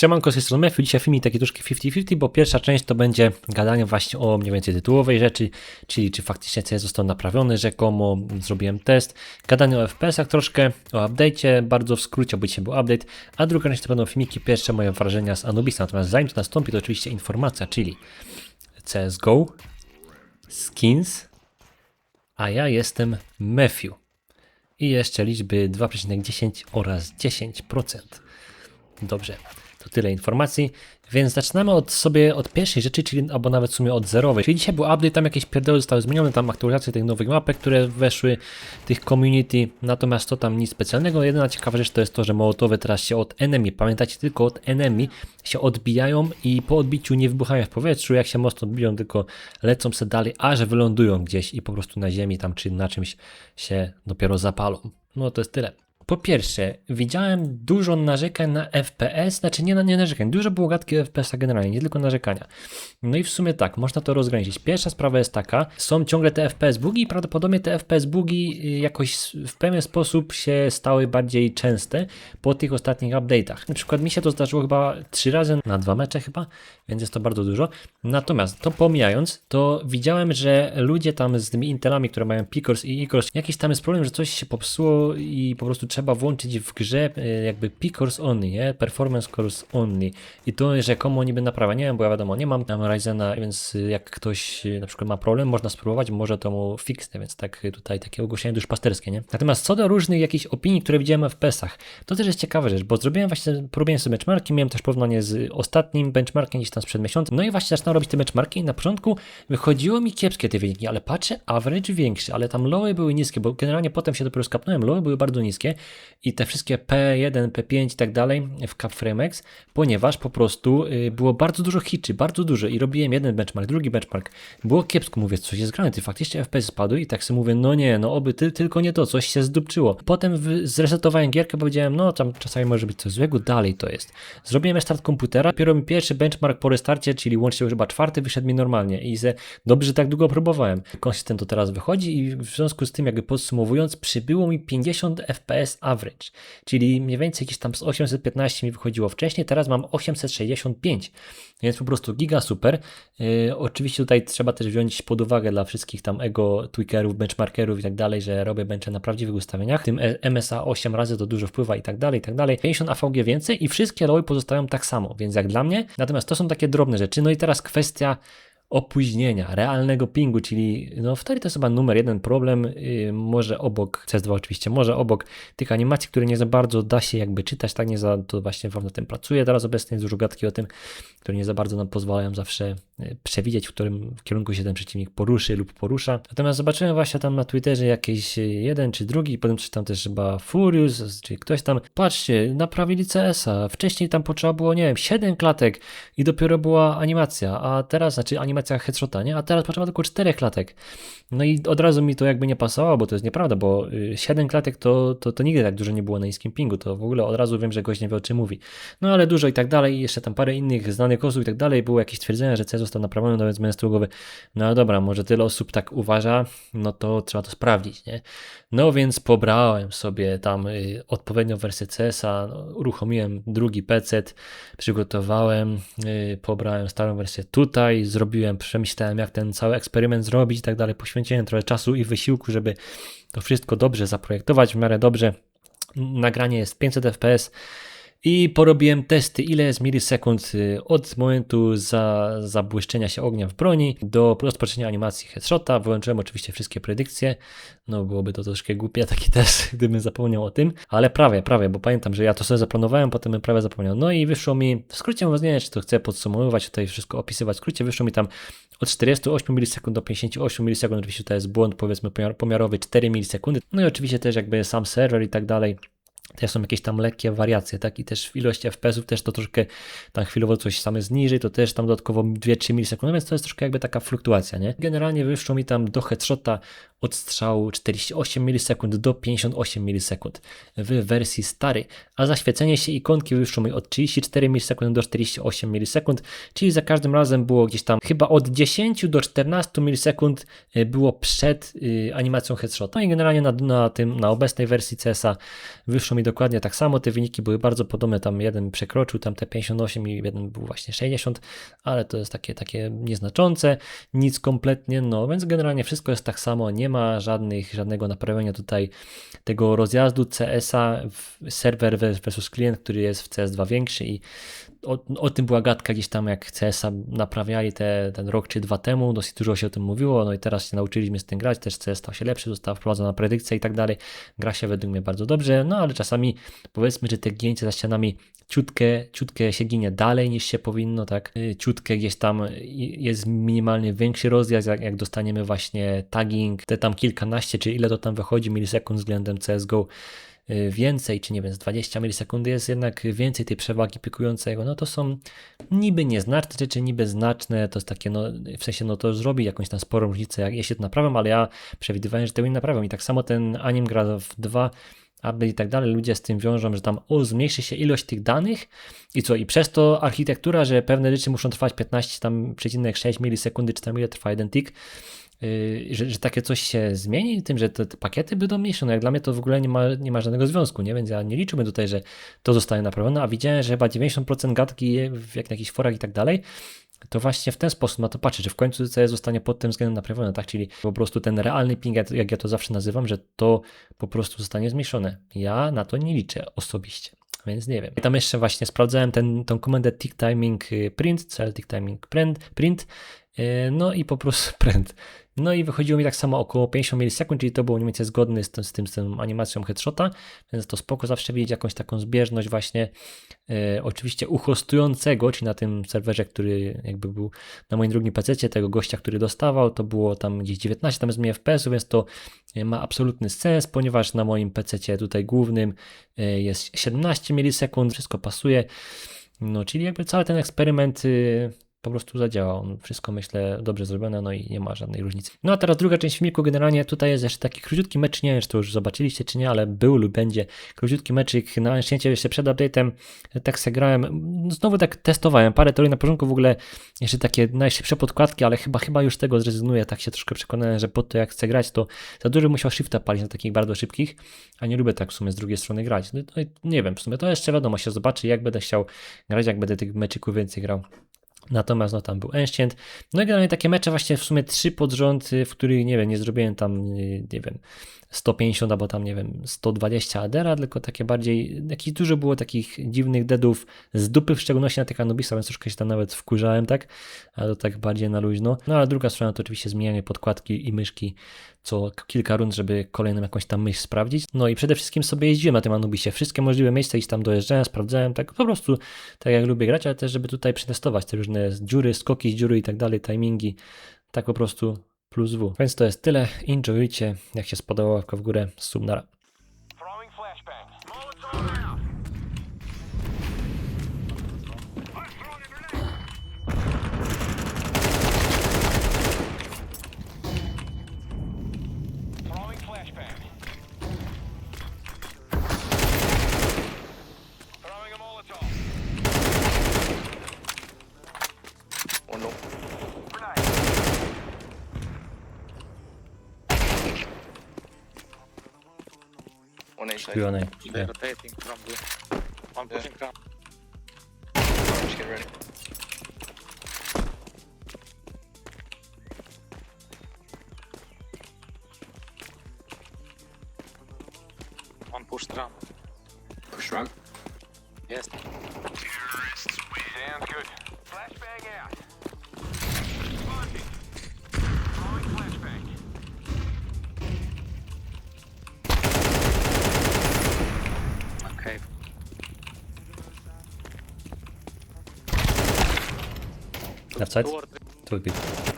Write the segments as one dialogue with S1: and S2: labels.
S1: Siemanko, z tej strony Matthew. Dzisiaj filmik taki troszkę 50-50, bo pierwsza część to będzie gadanie właśnie o mniej więcej tytułowej rzeczy, czyli czy faktycznie CS został naprawiony rzekomo, zrobiłem test, gadanie o FPS-ach troszkę, o update'cie, bardzo w skrócie, bo dzisiaj był update, a druga część to będą filmiki, pierwsze moje wrażenia z Anubisa, natomiast zanim to nastąpi, to oczywiście informacja, czyli CSGO, skins, a ja jestem Matthew. I jeszcze liczby 2,10 oraz 10%. Dobrze, to tyle informacji. Więc zaczynamy od sobie od pierwszej rzeczy, czyli albo nawet w sumie od zerowej. Czyli dzisiaj był update, tam jakieś pierdoły zostały zmienione, tam aktualizacje tych nowych mapek, które weszły, tych community, natomiast to tam nic specjalnego. Jedyna ciekawa rzecz to jest to, że mołotowy teraz się od enemy, pamiętacie, tylko od enemy się odbijają i po odbiciu nie wybuchają w powietrzu, jak się mocno odbiją, tylko lecą se dalej, aż wylądują gdzieś i po prostu na ziemi tam czy na czymś się dopiero zapalą. No to jest tyle. Po pierwsze, widziałem dużo narzekań na FPS, znaczy nie nie narzekań, dużo było gadki o FPS-a generalnie, nie tylko narzekania. No i w sumie tak, można to rozgraniczyć. Pierwsza sprawa jest taka, są ciągle te FPS bugi i prawdopodobnie te FPS bugi y, jakoś w pewien sposób się stały bardziej częste po tych ostatnich update'ach. Na przykład mi się to zdarzyło chyba trzy razy na dwa mecze chyba, więc jest to bardzo dużo. Natomiast to pomijając, to widziałem, że ludzie tam z tymi Intelami, które mają Picors i Icors, jakiś tam jest problem, że coś się popsuło i po prostu trzeba włączyć w grze e, jakby P-Course only, nie? Performance course only. I to rzekomo niby naprawia. Nie wiem, bo ja wiadomo, nie mam tam Ryzena, więc jak ktoś e, na przykład ma problem, można spróbować, może to mu fixnę, więc tak tutaj takie ogłoszenie duszpasterskie, nie? Natomiast co do różnych jakichś opinii, które widziałem w FPS-ach, to też jest ciekawa rzecz, bo zrobiłem właśnie, próbowałem sobie benchmarki, miałem też porównanie z ostatnim benchmarkiem gdzieś tam sprzed miesiąca, no i właśnie zaczynałem robić te benchmarki i na początku wychodziło mi kiepskie te wyniki, ale patrzę, average większy, ale tam lowy były niskie, bo generalnie potem się dopiero skapnąłem, lowy były bardzo niskie i te wszystkie P1, P5 i tak dalej w CapFrameX, ponieważ po prostu y, było bardzo dużo hitchy, bardzo dużo i robiłem jeden benchmark, drugi benchmark. Było kiepsko, mówię, coś jest grane, ty faktycznie FPS spadły i tak sobie mówię, no nie, no oby ty, tylko nie to, coś się zdupczyło. Potem zresetowałem gierkę, powiedziałem, no tam czasami może być coś złego, dalej to jest. Zrobiłem restart komputera, dopiero mi pierwszy benchmark po restarcie, czyli łącznie chyba czwarty, wyszedł mi normalnie i ze, dobrze, że tak długo próbowałem. Konsystent to teraz wychodzi i w związku z tym jakby podsumowując, przybyło mi 50 FPS average, czyli mniej więcej jakieś tam z 815 mi wychodziło wcześniej, teraz mam 865, więc po prostu giga super. Yy, oczywiście tutaj trzeba też wziąć pod uwagę dla wszystkich tam ego tweakerów, benchmarkerów i tak dalej, że robię benche na prawdziwych ustawieniach, tym MSA 8 razy to dużo wpływa i tak dalej, i tak dalej. 50 AVG więcej i wszystkie lowy pozostają tak samo, więc jak dla mnie, natomiast to są takie drobne rzeczy. No i teraz kwestia opóźnienia, realnego pingu, czyli no wtedy to jest chyba numer jeden problem, yy, może obok, CS2 oczywiście, może obok tych animacji, które nie za bardzo da się jakby czytać, tak nie za, to właśnie wam na tym pracuję teraz obecnie, jest dużo gadki o tym, które nie za bardzo nam pozwalają zawsze yy, przewidzieć, w którym kierunku się ten przeciwnik poruszy lub porusza. Natomiast zobaczyłem właśnie tam na Twitterze jakiś jeden czy drugi, potem czytam też chyba Furious, czy ktoś tam, patrzcie, naprawili CS-a, wcześniej tam potrzeba było, nie wiem, 7 klatek i dopiero była animacja, a teraz, znaczy animacja animacjach headshota, nie? A teraz potrzeba tylko 4 klatek. No i od razu mi to jakby nie pasowało, bo to jest nieprawda, bo 7 y, klatek to, to, to nigdy tak dużo nie było na niskim pingu, to w ogóle od razu wiem, że gość nie wie o czym mówi. No ale dużo i tak dalej, i jeszcze tam parę innych znanych osób i tak dalej, było jakieś twierdzenia, że C został naprawiony, więc zmiany strugowe. No dobra, może tyle osób tak uważa, no to trzeba to sprawdzić, nie? No więc pobrałem sobie tam y, odpowiednią wersję CS-a, no, uruchomiłem drugi PC, przygotowałem, y, pobrałem starą wersję tutaj, zrobiłem przemyślałem, jak ten cały eksperyment zrobić i tak dalej. Poświęciłem trochę czasu i wysiłku, żeby to wszystko dobrze zaprojektować, w miarę dobrze. Nagranie jest 500 fps i porobiłem testy, ile jest milisekund y, od momentu za, zabłyszczenia się ognia w broni do rozpoczęcia animacji headshota. Wyłączyłem oczywiście wszystkie predykcje, no byłoby to troszkę głupie taki test, gdybym zapomniał o tym, ale prawie, prawie, bo pamiętam, że ja to sobie zaplanowałem, potem prawie zapomniałem. No i wyszło mi, w skrócie mówiąc, nie czy to chcę podsumowywać, tutaj wszystko opisywać, w skrócie wyszło mi tam od 48 milisekund do 58 milisekund, oczywiście to jest błąd powiedzmy pomiarowy 4 milisekundy, no i oczywiście też jakby sam serwer i tak dalej, też są jakieś tam lekkie wariacje, tak? I też w ilości FPS-ów też to troszkę tam chwilowo coś same zniży, to też tam dodatkowo 2-3 milisekundy, więc to jest troszkę jakby taka fluktuacja, nie? Generalnie wyszło mi tam do headshota od strzału 48 milisekund do 58 milisekund w wersji starej, a zaświecenie się ikonki wyszło mi od 34 milisekund do 48 milisekund, czyli za każdym razem było gdzieś tam chyba od 10 do 14 milisekund e, było przed y, animacją headshota. No i generalnie na, na tym, na obecnej wersji CS-a wyszło mi dokładnie tak samo, te wyniki były bardzo podobne, tam jeden przekroczył tam te 58 i jeden był właśnie 60, ale to jest takie, takie nieznaczące, nic kompletnie, no więc generalnie wszystko jest tak samo, nie ma żadnych, żadnego naprawienia tutaj tego rozjazdu CS-a, serwer versus klient, który jest w CS2 większy i o, o tym była gadka gdzieś tam, jak CS-a naprawiali te, ten rok czy dwa temu, dosyć dużo się o tym mówiło, no i teraz się nauczyliśmy z tym grać, też CS stał się lepszy, została wprowadzona predykcja i tak dalej, gra się według mnie bardzo dobrze, no ale czasami powiedzmy, że te gięcie za ścianami ciutkę, ciutkę się ginie dalej niż się powinno, tak, Y, ciutkę gdzieś tam jest minimalnie większy rozjazd, jak, jak dostaniemy właśnie tagging, te tam kilkanaście, czy ile to tam wychodzi milisekund względem CSGO, y, więcej, czy nie wiem, z 20 milisekundy jest jednak więcej tej przewagi pikującego, no to są niby nieznaczne rzeczy, niby znaczne, to jest takie, no w sensie, no to zrobi jakąś tam sporą różnicę, jak jeśli to naprawiam, ale ja przewidywałem, że tego nie naprawiam i tak samo ten anim gra w dwa aby i tak dalej, ludzie z tym wiążą, że tam o, zmniejszy się ilość tych danych i co, i przez to architektura, że pewne rzeczy muszą trwać 15 tam przecinek 6 milisekundy, czy tam ile trwa jeden tick, Yy, że, że takie coś się zmieni, tym, że te, te pakiety będą mniejsze. No jak dla mnie to w ogóle nie ma, nie ma żadnego związku, nie? Więc ja nie liczymy tutaj, że to zostanie naprawione, a widziałem, że chyba 90% gadki jak na jakichś forach i tak dalej, to właśnie w ten sposób na to patrzę, że w końcu CS zostanie pod tym względem naprawione, tak? Czyli po prostu ten realny ping, jak- ja to zawsze nazywam, że to po prostu zostanie zmniejszone. Ja na to nie liczę osobiście. Więc nie wiem. I tam jeszcze właśnie sprawdzałem ten, tą komendę tick timing y, print, cel tick timing print, print yy, no i po prostu print. No i wychodziło mi tak samo około 50 milisekund, czyli to było mniej więcej zgodne z, z, tym, z tą animacją headshota, więc to spoko zawsze widzieć jakąś taką zbieżność właśnie e, oczywiście u hostującego, czyli na tym serwerze, który jakby był na moim drugim PC, tego gościa, który dostawał, to było tam gdzieś 19 tam z mnie FPS, więc to e, ma absolutny sens, ponieważ na moim PC tutaj głównym e, jest 17 milisekund, wszystko pasuje, no czyli jakby cały ten eksperyment y, po prostu zadziałał. Wszystko myślę dobrze zrobione, no i nie ma żadnej różnicy. No a teraz druga część filmiku, generalnie tutaj jest jeszcze taki króciutki mecz, nie wiem czy to już zobaczyliście czy nie, ale był lub będzie króciutki meczyk na Anciencie jeszcze przed update'em, tak se grałem, no znowu tak testowałem, parę teorii na porządku, w ogóle jeszcze takie najszybsze podkładki, ale chyba chyba już tego zrezygnuję, tak się troszkę przekonałem, że po to jak chcę grać, to za dużo musiał shifta palić na takich bardzo szybkich, a nie lubię tak w sumie z drugiej strony grać. No, no, nie wiem, w sumie to jeszcze wiadomo, się zobaczy jak będę chciał grać, jak będę tych meczyków więcej grał. Natomiast no tam był Ancient. No i generalnie takie mecze właśnie w sumie trzy pod rząd, y, w których nie wiem, nie zrobiłem tam, y, nie wiem, 150 albo tam, nie wiem, 120 adera, tylko takie bardziej, jakieś dużo było takich dziwnych deadów z dupy, w szczególności na tych Anubisa, więc troszkę się tam nawet wkurzałem, tak? Ale to tak bardziej na luźno. No ale druga strona to oczywiście zmienianie podkładki i myszki co kilka rund, żeby kolejną jakąś tam myśl sprawdzić. No i przede wszystkim sobie jeździłem na tym Anubisie. Wszystkie możliwe miejsca i tam dojeżdżałem, sprawdzałem, tak po prostu tak jak lubię grać, ale też żeby tutaj przetestować te różne dziury, skoki z dziury i tak dalej, timingi. Tak po prostu plus W. Więc to jest tyle. Enjoycie. Jak się spodobało, łapka w górę.
S2: Throwing side. You're on A.
S3: They're yeah. rotating from the...
S4: I'm
S3: pushing yeah.
S4: Just get ready.
S1: Outside. Door.
S3: Two
S5: people.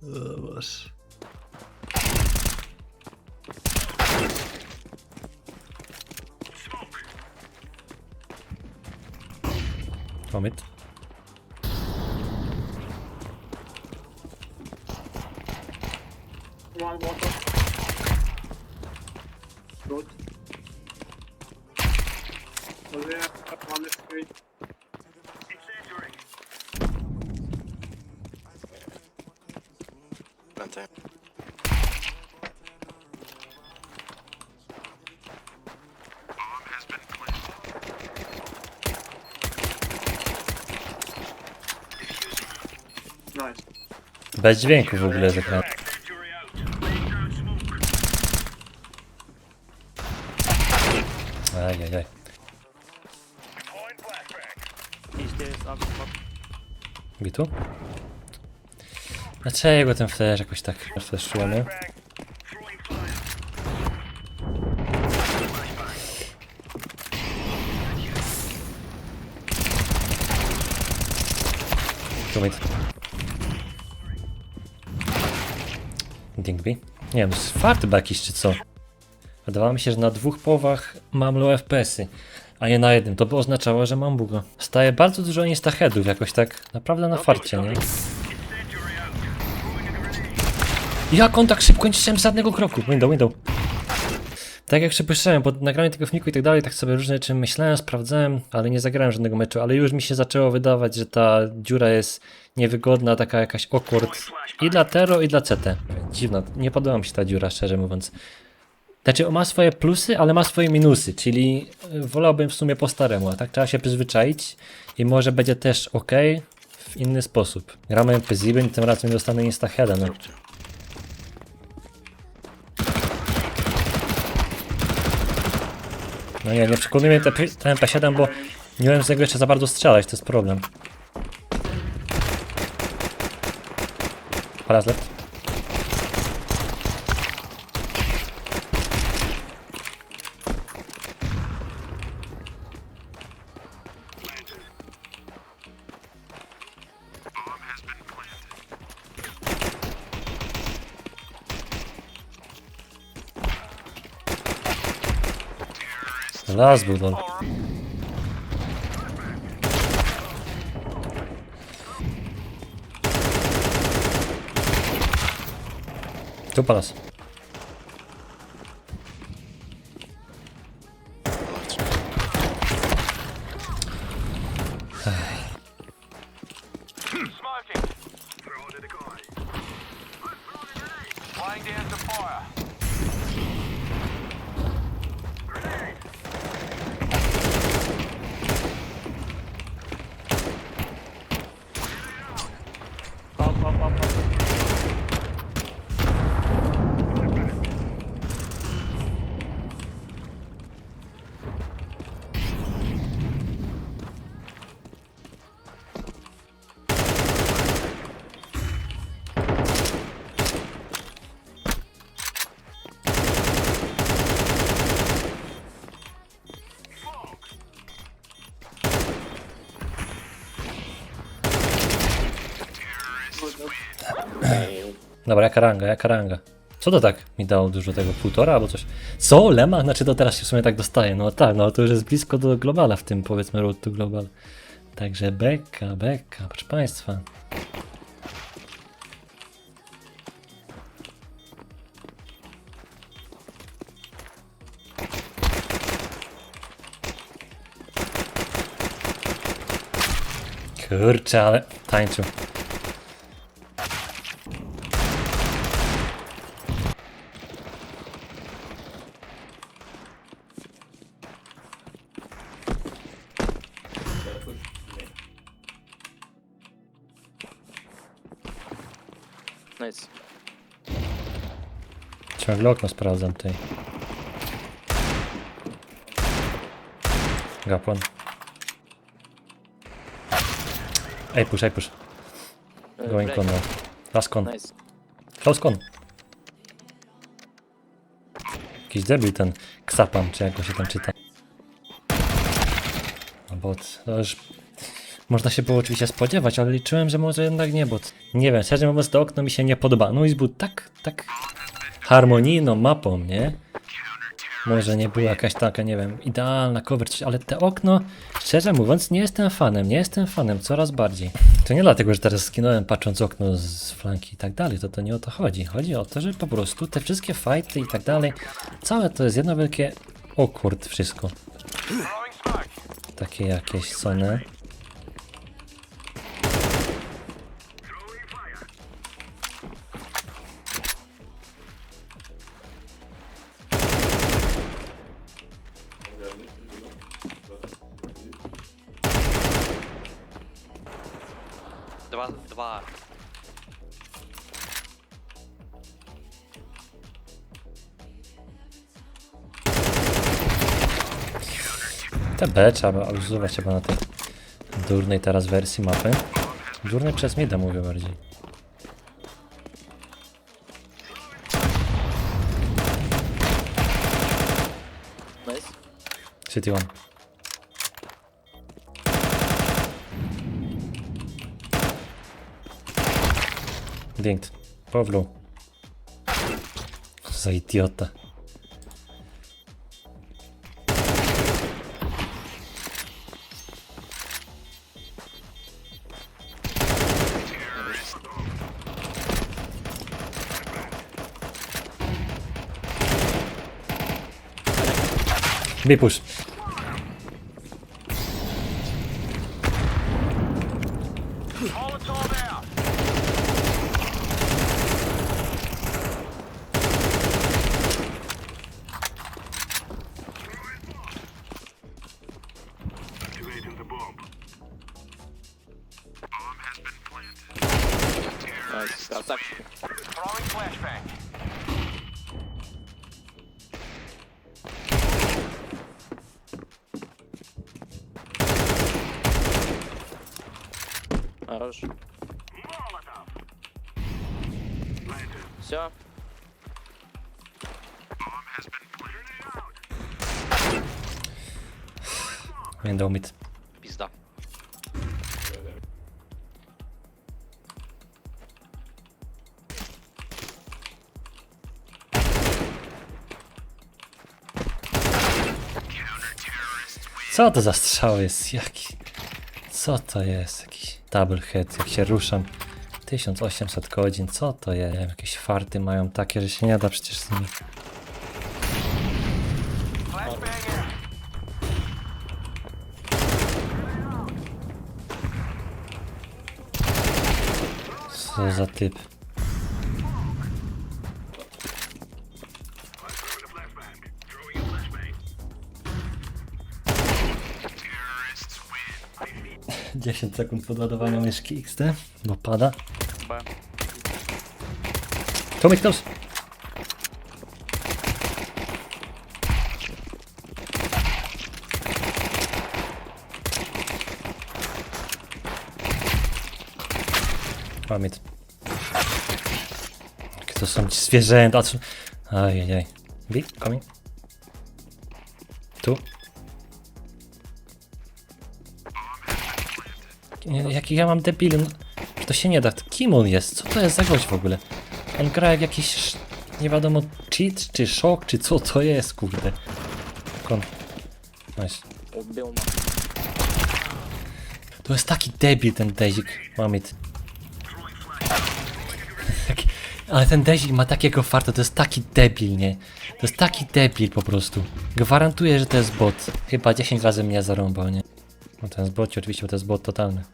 S5: was?
S2: Komm mit.
S5: Nice.
S1: Bez dźwięku w ogóle z ekranu.
S2: Incendiary out. Laying down smoke.
S1: Ajajaj. Bitu? Dlaczego ten flash jakoś tak flashujemy?
S2: Bang. Throwing
S1: Nie wiem, fartba jakiś czy co? Wydawało mi się, że na dwóch połowach mam low FPS-y, a nie na jednym. To by oznaczało, że mam buga. Staje bardzo dużo instaheadów jakoś tak naprawdę na farcie, nie? Jak on tak szybko nie chciałem żadnego kroku. Window, window. Tak jak przypuszczałem, po nagraniu tego filmiku i tak dalej, tak sobie różne rzeczy myślałem, sprawdzałem, ale nie zagrałem żadnego meczu, ale już mi się zaczęło wydawać, że ta dziura jest niewygodna, taka jakaś awkward i dla Tero i dla CT. Dziwna, nie podoba mi się ta dziura, szczerze mówiąc. Znaczy, ma swoje plusy, ale ma swoje minusy, czyli y, wolałbym w sumie po staremu, a tak trzeba się przyzwyczaić i może będzie też ok w inny sposób. Gramy MPZibem i tym razem dostanę instaheada, no. No nie, nie przekonuje mnie te, ten MP7, bo nie wiem z niego jeszcze za bardzo strzelać, to jest problem. Paraz
S2: Раз был он. Кто по нас?
S1: Dobra, jaka ranga, jaka ranga. Co to tak mi dało dużo tego? Półtora albo coś? Co? Lema? Znaczy to teraz się w sumie tak dostaje. No tak, no to już jest blisko do globala w tym powiedzmy road to global. Także beka, beka, proszę państwa. Kurczę, ale tańczył.
S4: Nice.
S1: Ciągle okno sprawdzam tutaj. Gapon. Ej, push, ej, push. Going con now. Last con.
S4: Nice.
S1: Close con. Jakiś debil ten Ksapam, czy jak go się tam czyta. No bot, to już można się było oczywiście spodziewać, ale liczyłem, że może jednak nie bot. Nie wiem, szczerze mówiąc to okno mi się nie podoba. No i był tak, tak harmonijną mapą, nie? Może nie była jakaś taka, nie wiem, idealna cover, ale te okno, szczerze mówiąc, nie jestem fanem, nie jestem fanem, coraz bardziej. To nie dlatego, że teraz skinąłem patrząc okno z flanki i tak dalej, to to nie o to chodzi. Chodzi o to, że po prostu te wszystkie fighty i tak dalej, całe to jest jedno wielkie, o kurt, wszystko. Takie jakieś sone.
S3: Dwa, dwa.
S1: Te B trzeba używać chyba na tej durnej teraz wersji mapy. Durnej przez mida mówię bardziej.
S4: Nice.
S1: City one. Dinked. Pawlu. Za idiota. Bipusz.
S4: Хорош.
S2: Molotov.
S4: Все.
S2: Bomb has been planted. out.
S1: Window mid.
S3: Пизда.
S1: Co to za strzał jest? Jaki? Co to jest? Jakiś double head, jak się ruszam. 1800 godzin, co to jest? Jakieś farty mają takie, że się nie da przecież z nimi. Co za typ. 10 sekund podładowania myszki XD, bo pada.
S3: Б.
S1: Tomek close. Pamięt. Jakie to są ci zwierzęta, co... Ajajaj. B, coming. Tu. Jaki ja mam debil. To się nie da. Kim on jest? Co to jest za gość w ogóle? On gra jak jakiś, nie wiadomo, cheat, czy szok, czy co to jest, kurde. Kon. Nice. To jest taki debil ten Dezik, mamit. Ale ten Dezik ma takiego farta, to jest taki debil, nie? To jest taki debil po prostu. Gwarantuję, że to jest bot. Chyba 10 razy mnie zarąbał, nie? No to jest bot, oczywiście, bo to jest bot totalny.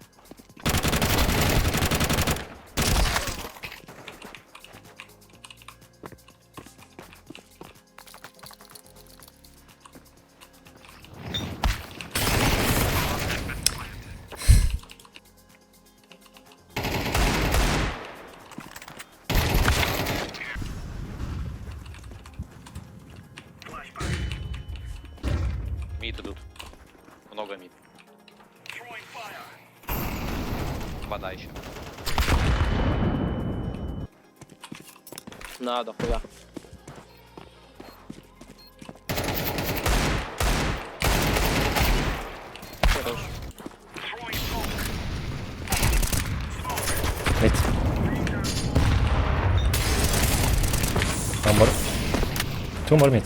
S1: Tumor mieć.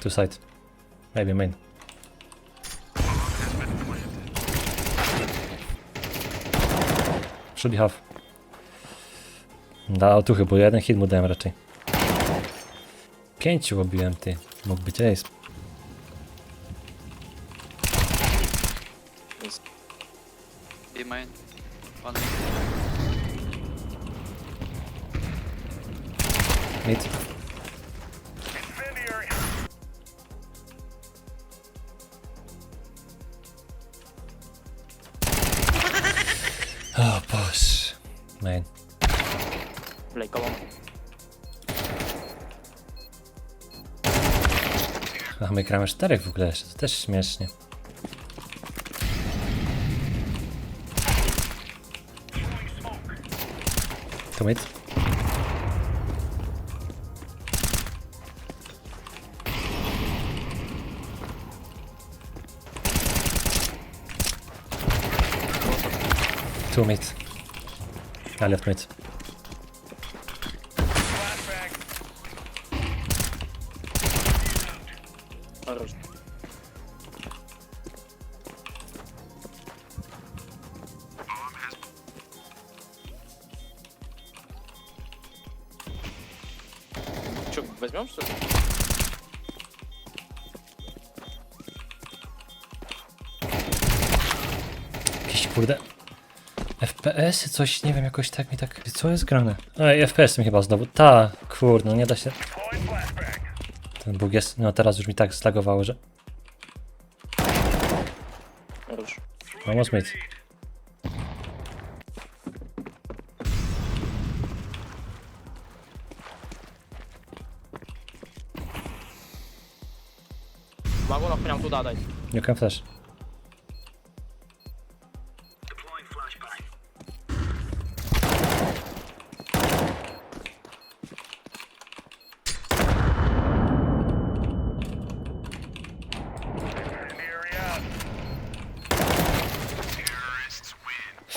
S1: Two sides. Maybe main. Should be half. Dał tu chyba jeden hit mu dałem raczej. Pięciu obiłem ty. Mógł być ace. Mid. O boż. Main.
S4: Kolon.
S1: A my gramy czterech w ogóle jeszcze, to też śmiesznie. To mid. Two mid. I left mid. FPS-y coś, nie wiem, jakoś tak mi tak... Co jest grane? Ej, FPS mi chyba znowu... Ta, kurde, no nie da się... Ten bóg jest... No teraz już mi tak zlagowało, że...
S4: Już.
S1: Vamos no, mieć.
S2: Bagulho apanhar tu dado aí. You.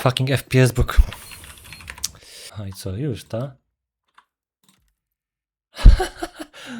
S1: Fucking FPS book. A i co, już, ta?